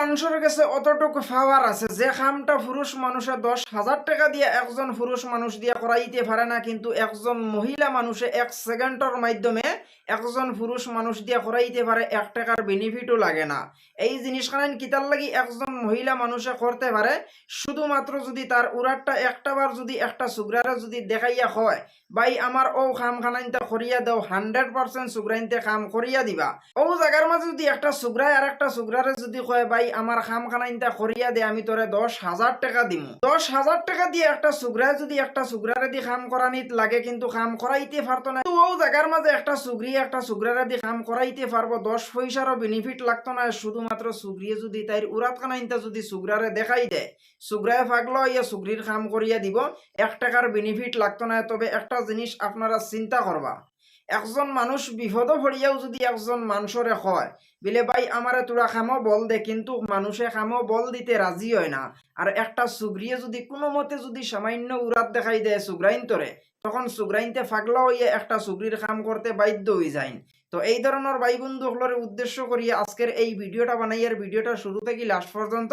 মানুষের কাছে অতটুকু পাওয়ার আছে। যে খামটা পুরুষ মানুষে দশ হাজার টাকা দিয়ে একজন পুরুষ মানুষ দিয়ে করাইতে পারে না, কিন্তু একজন মহিলা মানুষে এক সেকেন্ডের মাধ্যমে একজন পুরুষ মানুষ দিয়ে করাইতে পারে, এক টাকার বেনিফিটও লাগে না। এই জিনিসখান কিতার লাগি একজন মহিলা মানুষে করতে পারে? শুধুমাত্র যদি তার উড়ারটা একটা বার যদি একটা সুগ্রারে যদি দেখাইয়া হয়, ভাই, আমার ও খাম খানাইনটা করিয়া দেও হান্ড্রেড পার্সেন্ট সুগ্রাইনতে কাম করিয়া দিবা। ও জায়গার মাঝে যদি একটা সুগ্রায় আর একটা সুগ্রারে যদি কয় ভাই, আমার খাম খানাইনটা করিয়া দে, আমি তোরে দশ হাজার টাকা দিমু। দশ হাজার টাকা দিয়ে একটা সুগ্রায় যদি একটা সুগ্রারে দি কাম করানিত লাগে, কিন্তু কাম করাইতে পারতো না। ও জায়গার মাঝে একটা সুগ্রি, একটা সুগ্রারে দি কাম করাইতে পারব, দশ পয়সারও বেনিফিট লাগতো না। শুধুমাত্র সুগ্রিয়ে যদি তাইর উড়াত খানাইনটা যদি সুগ্রারে দেখাই দেয় সুগ্রায় ফাগলো ইয়া সুগ্রির কাম করিয়া দিব, এক টাকার বেনিফিট লাগতো না। তবে একটা জিনিস আপনারা চিন্তা করবা। একজন মানুষ বিপদ পড়িয়াও যদি একজন মানুষরে হয়, বিলে ভাই আমারে তোরা খামো বল দে, কিন্তু মানুষে খামো বল দিতে রাজি হয় না। আর একটা সুগ্রিয়ে যদি কোনো মতে যদি সামান্য উড়াত দেখাই দেয় সুগ্রাইন তরে তখন সুগ্রাইনতে ফাগলা হইয়া একটা সুগ্রির কাম করতে বাধ্য হয়ে যায়। তো এই ধরনের ভাই বন্ধুগুলোর উদ্দেশ্য করিয়ে আজকের এই ভিডিওটা বানাইয়ার ভিডিওটা শুরু থেকে লাস্ট পর্যন্ত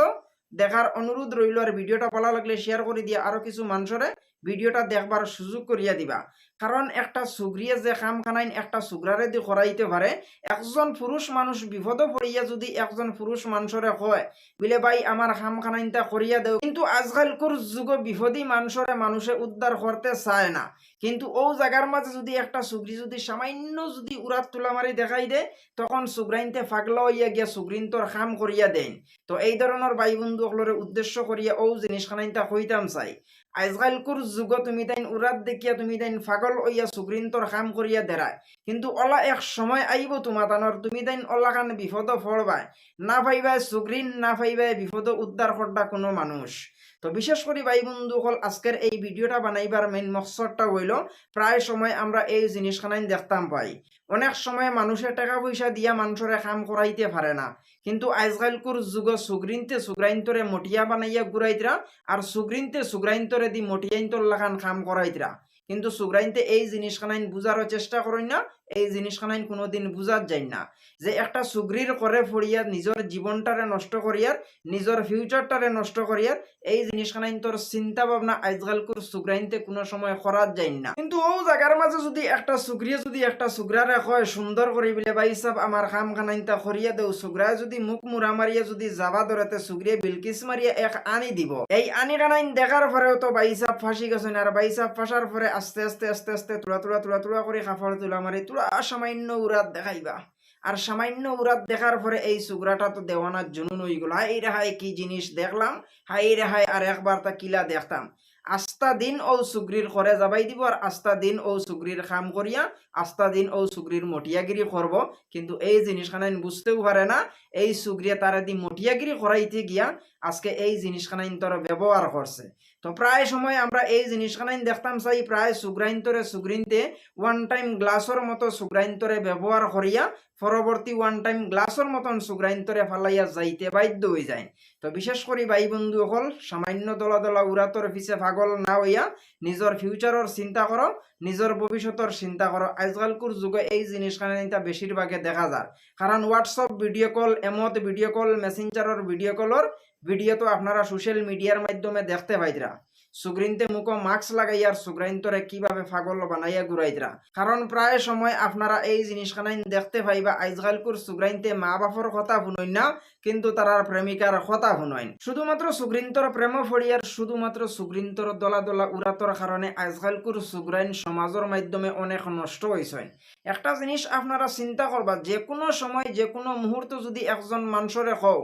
দেখার অনুরোধ রইল আর ভিডিওটা ভালো লাগলে শেয়ার করে দিয়ে আরও কিছু মানুষরে ভিডিওটা দেখবার সুযোগ করিয়া দিবা। কারণ একটা সুগ্রিয়ে যে কাম খানাইন একটা সুগ্রারে দি করাইতে পারে, একজন পুরুষ মানুষ বিপদ পড়িয়া যদি একজন পুরুষ মানুষরে কয়, বিলে ভাই, আমার কাম খানাইনটা করিয়া দেও। কিন্তু আজকালকুর যুগ বিপদী মানুষরে মানুষে উদ্ধার করতে চায় না। কিন্তু ও জায়গার মাঝে যদি একটা সুগ্রি যদি সামান্য যদি উড়াত তুলা মারি দেখাই দে, তখন সুগ্রাইনতে ফাগলা হইয়া গিয়া সুগ্রিন তোর কাম করিয়া দেন তো এই ধরনের ভাই বন্ধুসকলরে উদ্দেশ্য করিয়া ও জিনিস খানাইনটা কইতাম চাই। আজকালকুর যুগ তুমি তাইন উরাত দেখিয়া তুমি তাইন ফাগল ওইয়া সুগ্রিন্তর কাম করিয়া দেরায় কিন্তু অলা এক সময় আইব তোমা তানর তুমি তাইন অলা কান বিপদ ফড়বায় না ফাইবায় সুগ্রিন না ফাইবায় বিপদ উদ্ধার করডা কোনো মানুষ। তো বিশেষ করে ভাই বন্ধুসকল, আজকের এই ভিডিওটা বানাইবার মেইন মকসদটা হইল, প্রায় সময় আমরা এই জিনিসখানাই দেখতাম পাই অনেক সময় মানুষের টাকা পয়সা দিয়া মানুষের কাম করাইতে পারে না। কিন্তু আজকালকুর যুগ সুগ্রিনতে সুগ্রাইন্তরে মটিয়া বানাইয়া ঘুরাইতরা, আর সুগ্রিনতে সুগ্রাইন্তরে দি মটিয়াইন্তর লাখান কাম করাইতরা। কিন্তু সুগ্রাইনতে এই জিনিসখানাইন বুঝারও চেষ্টা করেন না, এই জিনিসখানাইন কোনোদিন বুঝার যায় না। যে একটা সুগ্রির করে ফড়িয়া নিজের জীবনটারে নষ্ট করিয়ার নিজের ফিউচারটারে নষ্ট করিয়ার এই জিনিসখানাইন তোর চিন্তা ভাবনা আজকালকুর সুগ্রাইনতে কোনো সময় করার যায় না। কিন্তু ও জায়গার মাঝে যদি একটা সুগ্রিয়ে যদি একটা সুগ্রারে কয়, সুন্দর করে বিলে ভাই সাহেব আমার কাম খানাইনটা করিয়া দেও। সুগ্রায় যদি মুখ মুড়া মারিয়া যদি যাবা ধরেতে সুগ্রিয়ে বিলকিস মারিয়া এক আনি দিব। এই আনি কানাইন দেখার পরেও তো ভাই সাহেব ফাঁসি গেছেন, আর ভাই সাহেব ফাঁসার পরে আস্তে আস্তে আস্তে আস্তে তুলা তুলা তুলা তুলা করে কাপড় তুলা মারি তুলা সামান্য উড়াত দেখাইবা। আর সামান্য উড়াত দেখার পরে এই সুগরাটা তো দেওয়ানার জন্য হয়ে গেল। হাই রে হাই, কি জিনিস দেখলাম? হাই রে হাই আর একবার তা কিলা দেখতাম। আস্তা দিন ও সুগ্রির করে যাবাই দিব আর আস্তা দিন ও সুগ্রির কাম করিয়া আস্তা দিন ও সুগ্রির মটিয়াগিরি করব কিন্তু এই জিনিসখানাইন বুঝতেও পারে না, এই সুগ্রিয়া তারা দি মটিয়াগিরি করাইতে গিয়া, আজকে এই জিনিসখানাইন তোর ব্যবহার করছে তো প্রায় সময় আমরা এই জিনিসখানাইন দেখতাম, চাই প্রায় সুগ্রাইন্তরে সুগ্রিনতে ওয়ান টাইম গ্লাসর মতো সুগ্রাইন্তরে ব্যবহার করিয়া পরবর্তী ওয়ান টাইম গ্লাসর মতন সুগ্রাইন্তরে ফালাইয়া যাইতে বাধ্য হয়ে যায়। তো বিশেষ করে ভাই বন্ধু হল সামান্য দলা দলা উড়াতর পিছে পাগল না হইয়া নিজের ফিউচারর চিন্তা করো নিজের ভবিষ্যতের চিন্তা করো আজকালকুর যুগে এই জিনিসখানে বেশিরভাগে দেখা যায়। কারণ হোয়াটসঅ্যাপ ভিডিও কল এমত ভিডিও কল মেসেঞ্জারর ভিডিও কলর ভিডিও তো আপনারা সোশ্যাল মিডিয়ার মাধ্যমে দেখতে পাইতরা সুগ্রিনতে মুখ মাস্ক লাগাই লাগাইয়ার সুগ্রাইন্তরে কীভাবে পাগল বানাইয়া ঘুরাইতরা কারণ প্রায় সময় আপনারা এই জিনিসখানাইন দেখতে পাইবা আজকালকুর সুগ্রাইনতে মা বাপর কথা শুনই না, কিন্তু তারার প্রেমিকার কথা শুনইন শুধুমাত্র সুগ্রিন্তর প্রেম ফড়িয়ার শুধুমাত্র সুগ্রিন্তর দলা দলা উড়াতর কারণে আজকালকুর সুগ্রাইন সমাজের মাধ্যমে অনেক নষ্ট হয়েছে একটা জিনিস আপনারা চিন্তা করবা যে কোনো সময় যে কোনো মুহূর্ত যদি একজন মানুষরে কও,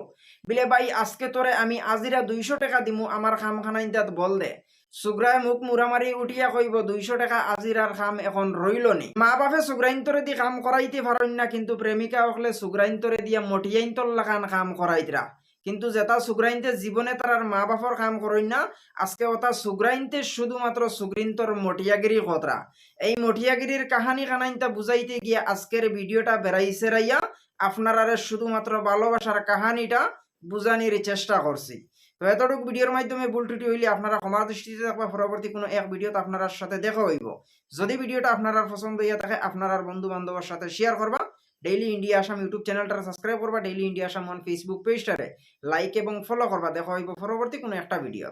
বিলে, ভাই, আজকে তোরে আমি আজিরা দুইশো টাকা দিমু আমার খামখানাইন তাত বল দে। সুগ্রায় মুখ মুরামারি উঠিয়া কইব দুইশো টাকা আজিরার খাম এখন রইল নি মা বাপে সুগ্রাইন্তরে দি কাম করাইতে পারেন না কিন্তু প্রেমিকা হকলে সুগ্রাইন্তরে দিয়া মটিয়াইন্তর লাগান কাম করাইতরা কিন্তু যেটা সুগ্রাইনতে জীবনে তার মা বাপর কাম করেন না আজকে ওটা সুগ্রাইনতে শুধুমাত্র সুগ্রিন্তর মটিয়াগিরি কতরা এই মটিয়াগিরির কাহানি কানাইনটা বুঝাইতে গিয়ে আজকের ভিডিওটা বেড়াইছে রাইয়া আপনারা শুধুমাত্র ভালোবাসার কাহানিটা বুঝানির চেষ্টা করছি তো এতটুকু ভিডিওর মাধ্যমে ভুল ত্রুটি হইলে আপনারা ক্ষমা দৃষ্টিতে থাকবে। পরবর্তী কোনো এক ভিডিওতে আপনার সাথে দেখা হইব। যদি ভিডিওটা আপনার পছন্দ হইয়া থাকে আপনার বন্ধু বান্ধবের সাথে শেয়ার করবা। ডেইলি ইন্ডিয়া আসাম ইউটিউব চ্যানেলটা সাবস্ক্রাইব করবা। Daily India Assam one Facebook পেজটারে like এবং ফলো করবা। দেখা হইব পরবর্তী কোনো একটা ভিডিও